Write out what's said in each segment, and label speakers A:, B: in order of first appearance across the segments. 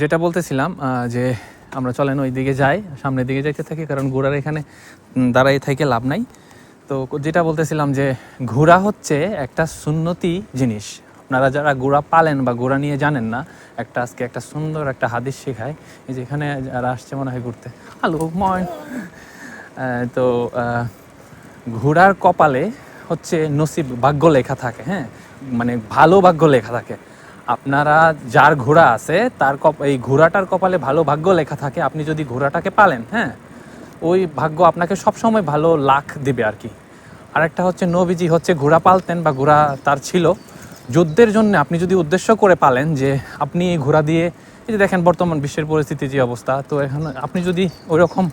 A: যেটা বলতেছিলাম যে আমরা চলেন ওই দিকে যাই, সামনের দিকে যাইতে থাকি, কারণ ঘোড়ার এখানে দাঁড়াই থেকে লাভ নাই। তো যেটা বলতেছিলাম যে ঘোড়া হচ্ছে একটা সুন্নতি জিনিস। আপনারা যারা ঘোড়া পালেন বা ঘোড়া নিয়ে জানেন না, একটা আজকে একটা সুন্দর একটা হাদিস শেখায়, এই যে এখানে যারা আসছে মনে হয় ঘুরতে। হ্যালো, ময়। তো ঘোড়ার কপালে হচ্ছে নসিব ভাগ্য লেখা থাকে হ্যাঁ? মানে ভালো ভাগ্য লেখা থাকে। আপনারা যার ঘোড়া আছে তার কপ এই ঘোড়াটার কপালে ভালো ভাগ্য লেখা থাকে আপনি যদি ঘোড়াটাকে পালেন হ্যাঁ ওই ভাগ্য আপনাকে সবসময় ভালো লাখ দেবে আর কি। আরেকটা হচ্ছে নবীজি হচ্ছে ঘোড়া পালতেন বা ঘোড়া তার ছিল। যুদ্ধের জন্য আপনি যদি উদ্দেশ্য করে পালেন যে আপনি এই ঘোড়া দিয়ে এই যে দেখেন বর্তমান বিশ্বের পরিস্থিতি যে অবস্থা তো এখন আপনি যদি ওইরকম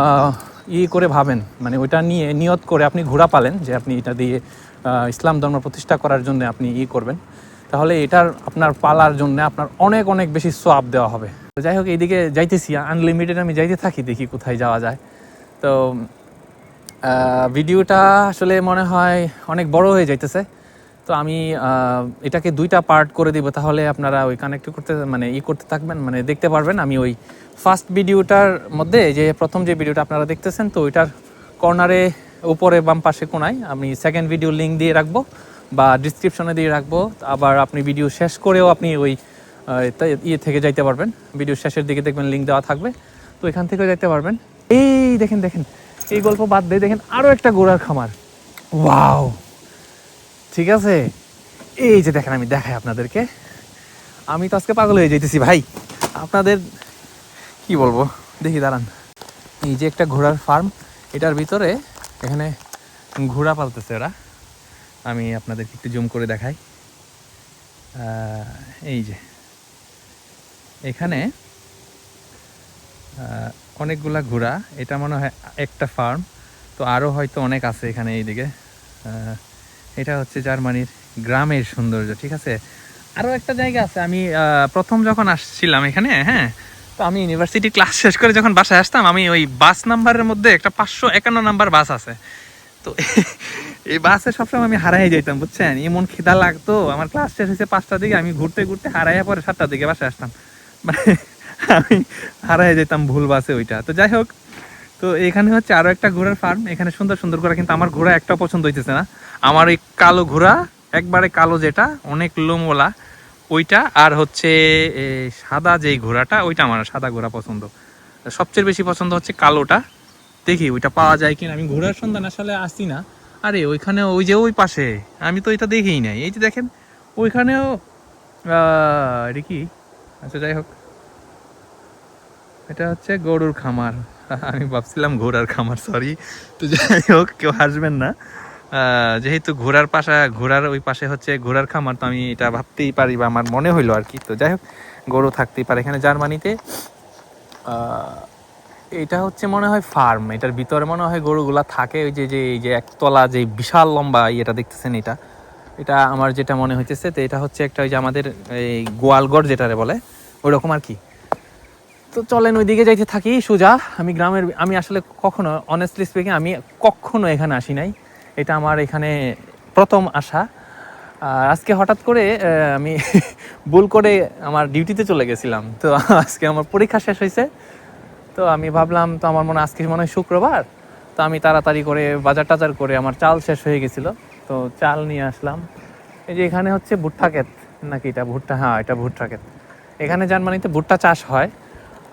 A: আহ, ই করে ভাবেন মানে ওইটা নিয়ে নিয়ত করে আপনি ঘোড়া পালেন যে আপনি এটা দিয়ে ইসলাম ধর্ম প্রতিষ্ঠা করার জন্য আপনি ই করবেন তাহলে এটার আপনার পালার জন্য আপনার অনেক অনেক বেশি সোয়াব দেওয়া হবে। তো যাই হোক, এইদিকে যাইতেছি। আনলিমিটেড আমি যাইতে থাকি, দেখি কোথায় যাওয়া যায়। তো ভিডিওটা আসলে মনে হয় অনেক বড় হয়ে যাইতেছে। তো আমি এটাকে দুইটা পার্ট করে দিব, তাহলে আপনারা ওই কানেক্ট করতে মানে ই করতে থাকবেন মানে দেখতে পারবেন আমি ওই ফার্স্ট ভিডিওটার মধ্যে যে প্রথম যে ভিডিওটা আপনারা দেখতেছেন, তো ওইটার কর্নারে উপরে বাম পাশে কোনায় আমি সেকেন্ড ভিডিও লিঙ্ক দিয়ে রাখব। বা ডিসক্রিপশনে দিয়ে রাখব। আবার আপনি ভিডিও শেষ করেও আপনি ওই ইয়ে থেকে যাইতে পারবেন। ভিডিও শেষের দিকে দেখবেন লিঙ্ক দেওয়া থাকবে। তো এখান থেকেও যাইতে পারবেন। এই দেখেন দেখেন। এই গল্প বাদ দিয়ে দেখেন আরও একটা গোড়ার খামার। ওয়াও! ঠিক আছে? এই যে দেখেন, আমি দেখাই আপনাদেরকে। আমি তো আজকে পাগল হয়ে যাইতেছি ভাই। আপনাদের কি বলব? দেখি, দাঁড়ান। এই যে একটা ঘোড়ার ফার্ম এটার ভিতরে এখানে ঘোড়া পালতেছে ওরা। আমি আপনাদেরকে একটু জুম করে দেখাই। এই যে। এখানে অনেকগুলা ঘোড়া, এটা মনে হয় একটা ফার্ম, তো আরও হয়তো অনেক আছে এখানে এইদিকে। এটা হচ্ছে জার্মানির গ্রামের সৌন্দর্য, ঠিক আছে? আরও একটা জায়গা আছে, আমি প্রথম যখন আসছিলাম এখানে হ্যাঁ তো আমি ইউনিভার্সিটি ক্লাস শেষ করে যখন বাসায় আসতাম, আমি ওই বাস নাম্বারের মধ্যে একটা পাঁচশো একান্ন নাম্বার বাস আছে। তো এই বাসে সবসময় আমি হারাই যাইতাম, বুঝছেন? এমন খিদা লাগতো। আমার ক্লাস শেষ হয়েছে পাঁচটার দিকে, আমি ঘুরতে ঘুরতে হারাইয়া পরে সাতটার দিকে বাসে আসতাম। মানে আমি হারাই যেতাম ভুল বাসে ওইটা। তো যাই হোক, তো এখানে হচ্ছে আরও একটা ঘোড়ার ফার্ম এখানে সুন্দর সুন্দর ঘোড়া, কিন্তু আমার ঘোড়া একটা পছন্দ হইতেছে না। আমার ওই কালো ঘোড়া, একবারে কালো যেটা, অনেক লোমওয়ালা, ওইটা আর হচ্ছে সাদা যেই ঘোড়াটা, ওইটা আমার সাদা ঘোড়া পছন্দ। সবচেয়ে বেশি পছন্দ হচ্ছে কালোটা। দেখি, ওইটা পাওয়া যায় কিনা। আমি ঘোড়ার সন্ধান আসলে আসছি না। আরে, ওইখানে ওই যে ওই পাশে, আমি তো এটা দেখেই নাই। এই যে দেখেন, ওইখানেও এটা কি? আচ্ছা যাই হোক। এটা হচ্ছে গরুর খামার। আমি ভাবছিলাম ঘোড়ার খামার সরি তো যাই হোক, কেউ হাসবেন না। যেহেতু ঘোড়ার পাশা, ঘোড়ার ওই পাশে হচ্ছে ঘোড়ার খামার, তো আমি এটা ভাবতেই পারি বা আমার মনে হইল আর কি। তো যাই হোক, গরু থাকতেই পারে এখানে জার্মানিতে। এটা হচ্ছে মনে হয় ফার্ম। এটার ভিতরে মনে হয় গরুগুলা থাকে, ওই যে যে, এই যে একতলা যে বিশাল লম্বা ইয়েটা দেখতেছেন এটা। এটা আমার যেটা মনে হইতেছে তো এটা হচ্ছে একটা ওই যে আমাদের এই গোয়ালগড় যেটারে বলে ওই রকম আর কি। তো চলেন ওইদিকে যাইতে থাকি, সোজা। আমি গ্রামের, আমি আসলে কখনো অনেস্টলি স্পিকিং আমি কখনো এখানে আসি নাই। এটা আমার এখানে প্রথম আসা। আজকে হঠাৎ করে আমি ভুল করে আমার ডিউটিতে চলে গেছিলাম। তো আজকে আমার পরীক্ষা শেষ হয়েছে তো আমি ভাবলাম, তো আমার মনে আজকে মনে হয় শুক্রবার, তো আমি তাড়াতাড়ি করে বাজার টাজার করে আমার চাল শেষ হয়ে গেছিল। তো চাল নিয়ে আসলাম। এই যে এখানে হচ্ছে ভুট্টা ক্ষেত, নাকি এটা ভুট্টা? হ্যাঁ এটা ভুট্টা ক্ষেত। এখানে জার্মানিতে ভুট্টা চাষ হয়।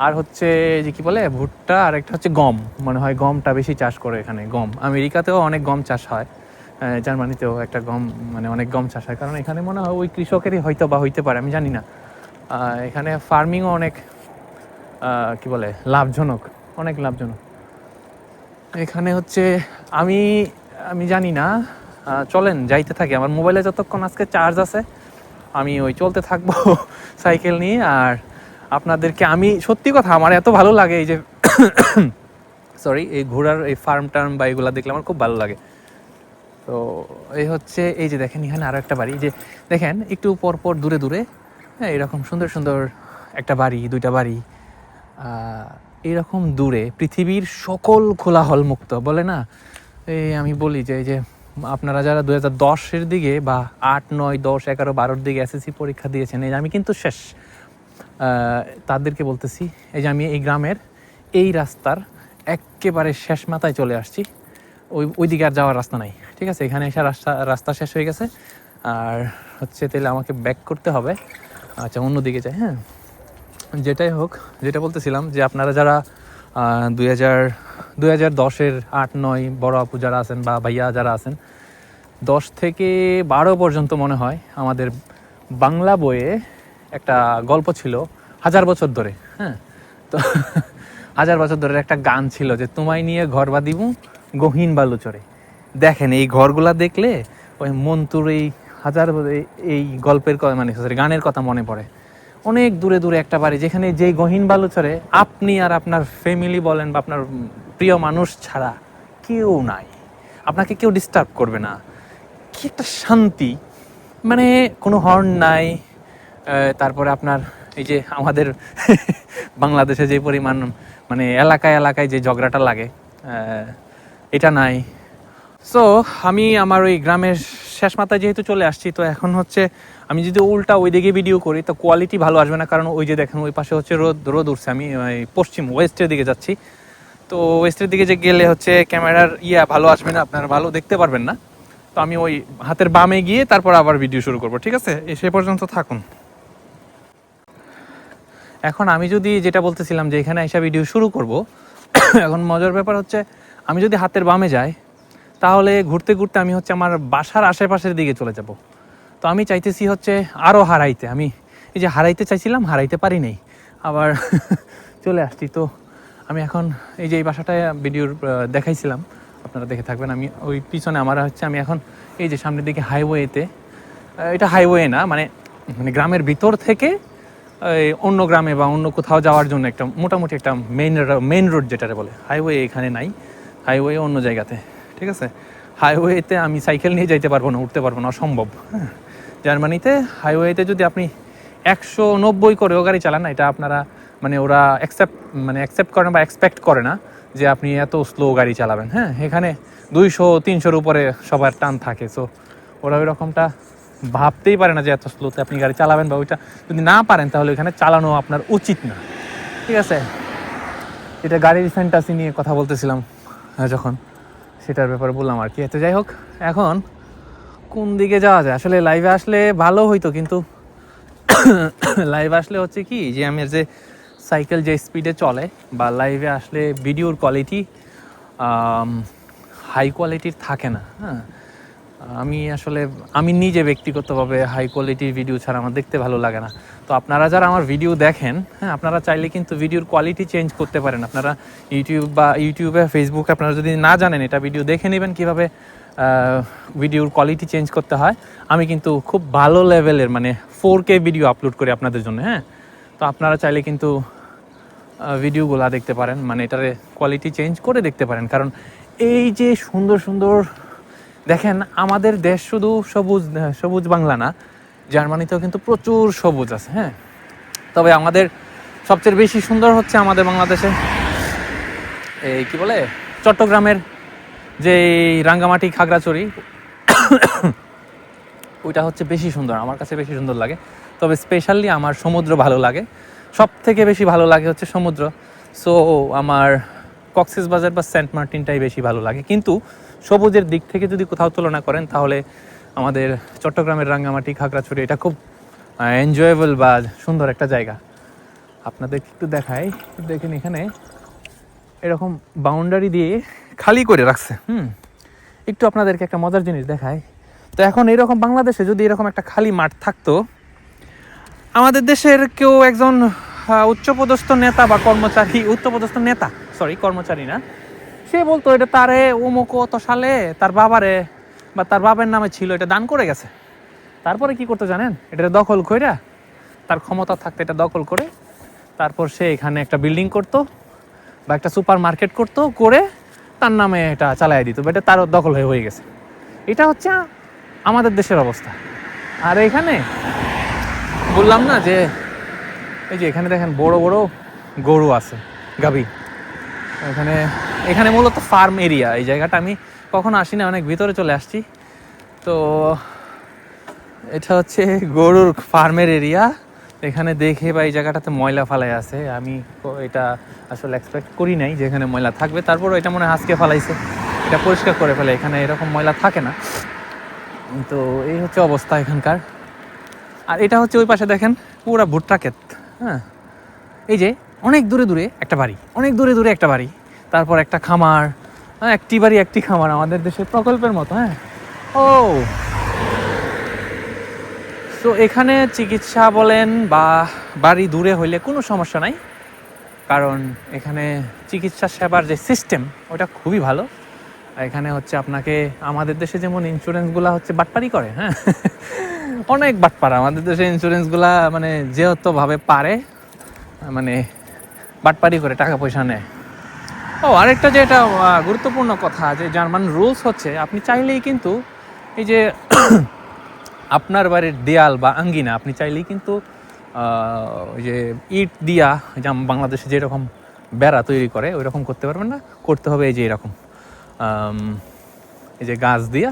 A: আর হচ্ছে যে কি বলে, ভুট্টা আর একটা হচ্ছে গম। মনে হয় গমটা বেশি চাষ করে এখানে, গম। আমেরিকাতেও অনেক গম চাষ হয় জার্মানিতেও একটা গম মানে অনেক গম চাষ হয়। কারণ এখানে মনে হয় ওই কৃষকেরই হয়তো বা হইতে পারে, আমি জানি না। এখানে ফার্মিংও অনেক কি বলে, লাভজনক, অনেক লাভজনক। এখানে হচ্ছে, আমি আমি জানি না চলেন, যাইতে থাকি। আমার মোবাইলে যতক্ষণ আজকে চার্জ আছে, আমি ওই চলতে থাকব সাইকেল নিয়ে। আর আপনাদেরকে আমি, সত্যি কথা, আমার এত ভালো লাগে এই যে সরি এই ঘোড়ার, এই ফার্ম টার্ম বা এগুলা দেখলে আমার খুব ভালো লাগে। তো এই হচ্ছে, এই যে দেখেন, এখানে আরও একটা বাড়ি। যে দেখেন, একটু পর পর দূরে দূরে হ্যাঁ এরকম সুন্দর সুন্দর একটা বাড়ি, দুইটা বাড়ি। এরকম দূরে পৃথিবীর সকল কোলাহল মুক্ত বলে না? এই আমি বলি যে, এই যে আপনারা যারা দু হাজার দশের দিকে বা আট, নয়, দশ, এগারো, বারোর দিকে এসএসসি পরীক্ষা দিয়েছেন, এই আমি কিন্তু শেষ তাদেরকে বলতেছি, এই যে আমি এই গ্রামের এই রাস্তার একেবারে শেষ মাথায় চলে আসছি, ওই ওই দিকে আর যাওয়ার রাস্তা নাই, ঠিক আছে? এখানে এসে রাস্তা রাস্তা শেষ হয়ে গেছে, আর হচ্ছে তাহলে আমাকে ব্যাক করতে হবে আচ্ছা অন্যদিকে যাই হ্যাঁ? যেটাই হোক, যেটা বলতেছিলাম যে আপনারা যারা দুই হাজার দুই হাজার দশের আট, নয় বড় আপু যারা আছেন বা ভাইয়া যারা আছেন, দশ থেকে বারো পর্যন্ত মনে হয় আমাদের বাংলা বইয়ে একটা গল্প ছিল হাজার বছর ধরে হ্যাঁ? তো হাজার বছর ধরে একটা গান ছিল যে, তোমায় নিয়ে ঘর বাঁধিবু গহীন বালুচরে। দেখেন, এই ঘরগুলা দেখলে ওই মন্তুর এই হাজার এই- গল্পের মানে গানের কথা মনে পড়ে। অনেক দূরে দূরে একটা বাড়ি যেখানে যেই গহীন বালুচরে আপনি আর আপনার ফ্যামিলি বলেন বা আপনার প্রিয় মানুষ ছাড়া কেউ নাই। আপনাকে কেউ ডিস্টার্ব করবে না। কি একটা শান্তি। মানে কোনো হর্ন নাই তারপরে আপনার এই যে আমাদের বাংলাদেশে যে পরিমাণ মানে এলাকায় এলাকায় যে ঝগড়াটা লাগে এটা নাই। সো আমি আমার ওই গ্রামের শেষ মাথায় যেহেতু চলে আসছি, তো এখন হচ্ছে আমি যদি উল্টা ওই দিকে ভিডিও করি, তো কোয়ালিটি ভালো আসবে না। কারণ ওই যে দেখেন, ওই পাশে হচ্ছে রোদ রোদ উঠছে। আমি পশ্চিম ওয়েস্টের দিকে যাচ্ছি। তো ওয়েস্টের দিকে যে গেলে হচ্ছে ক্যামেরার ইয়া ভালো আসবে না, আপনারা ভালো দেখতে পারবেন না। তো আমি ওই হাতের বামে গিয়ে তারপর আবার ভিডিও শুরু করব, ঠিক আছে? সে পর্যন্ত থাকুন। এখন আমি যদি যেটা বলতেছিলাম যে এখানে এসে ভিডিও শুরু করব, এখন মজার ব্যাপার হচ্ছে, আমি যদি হাতের বামে যাই তাহলে ঘুরতে ঘুরতে আমি হচ্ছে আমার বাসার আশেপাশের দিকে চলে যাব। তো আমি চাইতেছি হচ্ছে আরও হারাইতে। আমি এই যে হারাইতে চাইছিলাম, হারাইতে পারি নাই। আবার চলে আসছি। তো আমি এখন এই যে এই বাসাটায় ভিডিওর দেখাইছিলাম। আপনারা দেখে থাকবেন। আমি ওই পিছনে আমার হচ্ছে আমি এখন এই যে সামনের দিকে হাইওয়েতে এটা হাইওয়ে না মানে মানে গ্রামের ভিতর থেকে অন্য গ্রামে বা অন্য কোথাও যাওয়ার জন্য একটা মোটামুটি একটা মেইন মেইন রোড যেটারে বলে। হাইওয়ে এখানে নাই। হাইওয়ে অন্য জায়গাতে। ঠিক আছে? হাইওয়েতে আমি সাইকেল নিয়ে যাইতে পারব না, উঠতে পারব না, অসম্ভব। হ্যাঁ। জার্মানিতে হাইওয়েতে যদি আপনি একশো নব্বই করেও গাড়ি চালান না, এটা আপনারা মানে ওরা অ্যাকসেপ্ট মানে অ্যাকসেপ্ট করে না বা এক্সপেক্ট করে না যে আপনি এত স্লো গাড়ি চালাবেন। হ্যাঁ এখানে দুইশো, তিনশোর উপরে সবার টান থাকে। সো ওরা ওই রকমটা ভাবতেই পারে না যে এত স্লোতে আপনি গাড়ি চালাবেন বা ওইটা যদি না পারেন, তাহলে ওইখানে চালানো আপনার উচিত না। ঠিক আছে? এটা গাড়ির ফ্যান্টাসি নিয়ে কথা বলতেছিলাম যখন। সেটার ব্যাপারে বললাম আর কি। তো যাই হোক, এখন কোন দিকে যাওয়া যায়? আসলে লাইভে আসলে ভালো হইতো, কিন্তু লাইভে আসলে হচ্ছে কি যে আমার যে সাইকেল যে স্পিডে চলে বা লাইভে আসলে ভিডিওর কোয়ালিটি হাই কোয়ালিটির থাকে না হ্যাঁ? আমি আসলে, আমি নিজে ব্যক্তিগতভাবে হাই কোয়ালিটির ভিডিও ছাড়া আমার দেখতে ভালো লাগে না। তো আপনারা যারা আমার ভিডিও দেখেন হ্যাঁ আপনারা চাইলে কিন্তু ভিডিওর কোয়ালিটি চেঞ্জ করতে পারেন। আপনারা ইউটিউব বা ইউটিউবে ফেসবুকে আপনারা যদি না জানেন এটা ভিডিও দেখে নেবেন কীভাবে ভিডিওর কোয়ালিটি চেঞ্জ করতে হয়। আমি কিন্তু খুব ভালো লেভেলের মানে ফোর কে ভিডিও আপলোড করি আপনাদের জন্য হ্যাঁ। তো আপনারা চাইলে কিন্তু ভিডিওগুলো দেখতে পারেন মানে এটার কোয়ালিটি চেঞ্জ করে দেখতে পারেন। কারণ এই যে সুন্দর সুন্দর, দেখেন, আমাদের দেশ শুধু সবুজ সবুজ বাংলা না জার্মানিতেও কিন্তু প্রচুর সবুজ আছে হ্যাঁ? তবে আমাদের সবচেয়ে বেশি সুন্দর হচ্ছে আমাদের বাংলাদেশে এই কি বলে? চট্টগ্রামের যে রাঙ্গামাটি খাগড়াছড়ি। ওইটা হচ্ছে বেশি সুন্দর, আমার কাছে বেশি সুন্দর লাগে। তবে স্পেশালি আমার সমুদ্র ভালো লাগে। সব থেকে বেশি ভালো লাগে হচ্ছে সমুদ্র। সো আমার কক্সেস বাজার বা সেন্ট মার্টিনটাই বেশি ভালো লাগে। কিন্তু সবুজের দিক থেকে যদি কোথাও তুলনা করেন, তাহলে আমাদের চট্টগ্রামের রাঙ্গামাটি, খাগড়াছড়ি, এটা খুব এনজয়েবল বা সুন্দর একটা জায়গা। আপনাদের একটু দেখাই, দেখেন এখানে এরকম বাউন্ডারি দিয়ে খালি করে রাখছে। হুম, একটু আপনাদেরকে একটা মজার জিনিস দেখায় তো এখন এরকম বাংলাদেশে যদি এরকম একটা খালি মাঠ থাকতো, আমাদের দেশের কেউ একজন উচ্চপদস্থ নেতা বা কর্মচারী, উচ্চপদস্থ নেতা সরি কর্মচারী না, সে বলতো, এটা তারে অমুক অত সালে, তার বাবারে বা তার বাবার নামে ছিল, এটা দান করে গেছে। তারপরে কি করতে জানেন? এটা দখল কইরা তার ক্ষমতা থাকতে এটা দখল করে, তারপর সে এখানে একটা বিল্ডিং করতো বা একটা সুপার মার্কেট করতো, করে তার নামে এটা চালাই দিত, বা এটা তার দখল হয়ে হয়ে গেছে। এটা হচ্ছে আমাদের দেশের অবস্থা। আর এখানে বললাম না যে, এই যে এখানে দেখেন বড় বড় গরু আছে গাবি এখানে এখানে মূলত ফার্ম এরিয়া এই জায়গাটা আমি কখনো আসি না অনেক ভিতরে চলে আসছি। তো এটা হচ্ছে গরুর ফার্মের এরিয়া। এখানে দেখে বা এই জায়গাটাতে ময়লা ফালাই আছে। আমি এটা আসলে এক্সপেক্ট করি নাই যে এখানে ময়লা থাকবে। তারপরও এটা মনে হয় আজকে ফালাইছে। এটা পরিষ্কার করে ফেলে, এখানে এরকম ময়লা থাকে না। তো এই হচ্ছে অবস্থা এখানকার। আর এটা হচ্ছে ওই পাশে দেখেন, পুরা ভুট্টা ক্ষেত। হ্যাঁ। এই যে অনেক দূরে দূরে একটা বাড়ি, অনেক দূরে দূরে একটা বাড়ি। তারপর একটা খামার হ্যাঁ একটি বাড়ি, একটি খামার আমাদের দেশের প্রকল্পের মতো হ্যাঁ। ও। তো এখানে চিকিৎসা বলেন বা বাড়ি দূরে হইলে কোনো সমস্যা নাই, কারণ এখানে চিকিৎসা সেবার যে সিস্টেম ওটা খুবই ভালো। এখানে হচ্ছে আপনাকে আমাদের দেশে যেমন ইন্স্যুরেন্সগুলো হচ্ছে বাটপারি করে হ্যাঁ। অনেক বাটপার। আমাদের দেশে ইন্স্যুরেন্সগুলা মানে যেহেতুভাবে পারে মানে বাটপারি করে, টাকা পয়সা নেয়। ও, আরেকটা যে এটা গুরুত্বপূর্ণ কথা, যে জার্মান রুলস হচ্ছে, আপনি চাইলেই কিন্তু এই যে আপনার বাড়ির দেয়াল বা আঙ্গিনা, আপনি চাইলেই কিন্তু ওই যে ইট দিয়া যেমন বাংলাদেশে যেরকম বেড়া তৈরি করে ওই রকম করতে পারবেন না, করতে হবে এই যে এরকম। এই যে গাছ দিয়া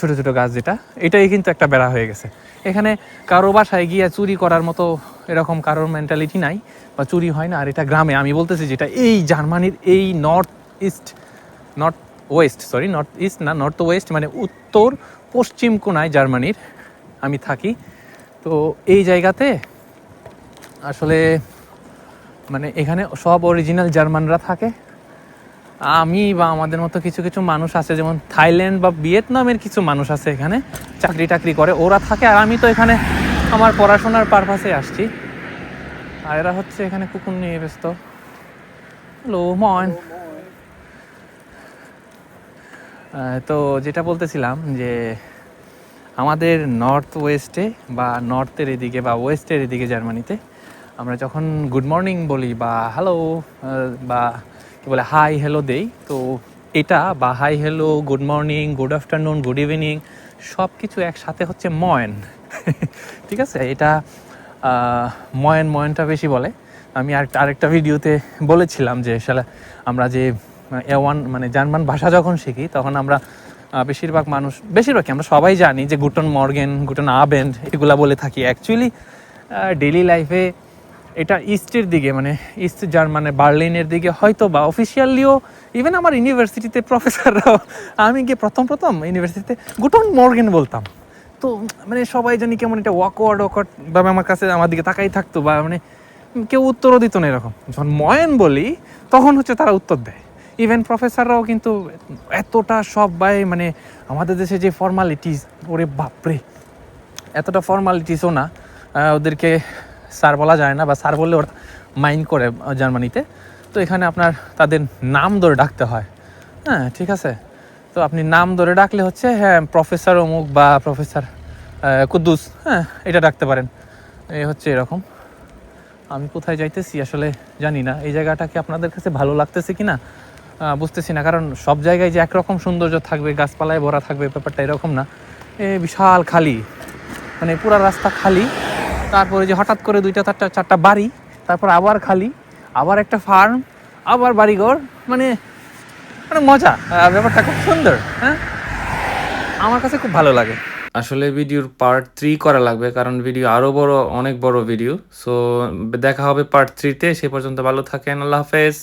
A: ছোট ছোট গাছ যেটা, এটাই কিন্তু একটা বেড়া হয়ে গেছে। এখানে কারও বাসায় গিয়ে চুরি করার মতো এরকম কারোর মেন্টালিটি নাই বা চুরি হয় না, আর এটা গ্রামে। আমি বলতেছি যেটা এই জার্মানির এই north east north west sorry north east না নর্থ ওয়েস্ট মানে উত্তর পশ্চিম কোনায় জার্মানির আমি থাকি। তো এই জায়গাতে আসলে মানে এখানে সব অরিজিনাল জার্মানরা থাকে। আমি বা আমাদের মতো কিছু কিছু মানুষ আছে, যেমন থাইল্যান্ড বা ভিয়েতনামের কিছু মানুষ আছে এখানে চাকরি টাকরি করে। ওরা থাকে আর আমি তো এখানে আমার পড়াশোনার পারপাসে আসছি। আর এরা হচ্ছে এখানে কুকুর নিয়ে ব্যস্ত। হ্যালো ময়ন তো যেটা বলতেছিলাম যে আমাদের নর্থ ওয়েস্টে বা নর্থের এদিকে বা ওয়েস্টের এদিকে জার্মানিতে আমরা যখন গুড মর্নিং বলি বা হ্যালো বা কী বলে হাই হ্যালো দেই, তো এটা বা hi hello good morning good afternoon good evening সব কিছু একসাথে হচ্ছে ময়ন ঠিক আছে, এটা ময়ন ময়নটা বেশি বলে। আমি আরেকটা আরেকটা ভিডিওতে বলেছিলাম যে আসলে আমরা যে ওয়ান মানে জার্মান ভাষা যখন শিখি, তখন আমরা বেশিরভাগ মানুষ বেশিরভাগ আমরা সবাই জানি যে গুটন মর্গেন, গুটন আবেন্ড এগুলা বলে থাকি। অ্যাকচুয়ালি ডেলি লাইফে এটা ইস্টের দিকে মানে ইস্ট জার্মানে, বার্লিনের দিকে হয়তো বা অফিসিয়ালিও ইভেন আমার ইউনিভার্সিটিতে প্রফেসররাও আমি গিয়ে প্রথম প্রথম ইউনিভার্সিটিতে গুটন মর্গেন বলতাম। তো মানে সবাই জানি কেমন এটা ওয়াকওয়ার্ড ওয়াকওয়ার্ড ভাবে আমার কাছে, আমার দিকে তাকাই থাকতো বা মানে কেউ উত্তরও দিত না এরকম। যখন ময়ন বলি, তখন হচ্ছে তারা উত্তর দেয়। ইভেন প্রফেসররাও কিন্তু এতটা সবাই মানে আমাদের দেশে যে ফর্মালিটিস ওরে বাপরে! এতটা ফর্মালিটিসও না ওদেরকে স্যার বলা যায় না বা স্যার বললে ওরা মাইন্ড করে, জার্মানিতে। তো এখানে আপনার তাদের নাম ধরে ডাকতে হয়। হ্যাঁ ঠিক আছে? তো আপনি নাম ধরে ডাকলে হচ্ছে হ্যাঁ প্রফেসর অমুক বা প্রফেসর কুদ্দুস হ্যাঁ এটা ডাকতে পারেন। এ হচ্ছে এরকম। আমি কোথায় যাইতেছি আসলে জানি না। এই জায়গাটা কি আপনাদের কাছে ভালো লাগতেছে কি না? বুঝতেছি না। কারণ সব জায়গায় যে একরকম সৌন্দর্য থাকবে, গাছপালায় ভরা থাকবে, ব্যাপারটা এরকম না। এ বিশাল খালি। মানে পুরা রাস্তা খালি। তারপরে যে হঠাৎ করে দুইটা, চারটা চারটা বাড়ি, তারপর আবার খালি, আবার একটা ফার্ম, আবার বাড়িঘর। মানে মানে মজা। ব্যাপারটা খুব সুন্দর হ্যাঁ? আমার কাছে খুব ভালো লাগে। আসলে ভিডিওর পার্ট থ্রি করা লাগবে, কারণ ভিডিও আরও বড়, অনেক বড় ভিডিও সো দেখা হবে পার্ট থ্রিতে সে পর্যন্ত ভালো থাকেন, আল্লাহ হাফেজ।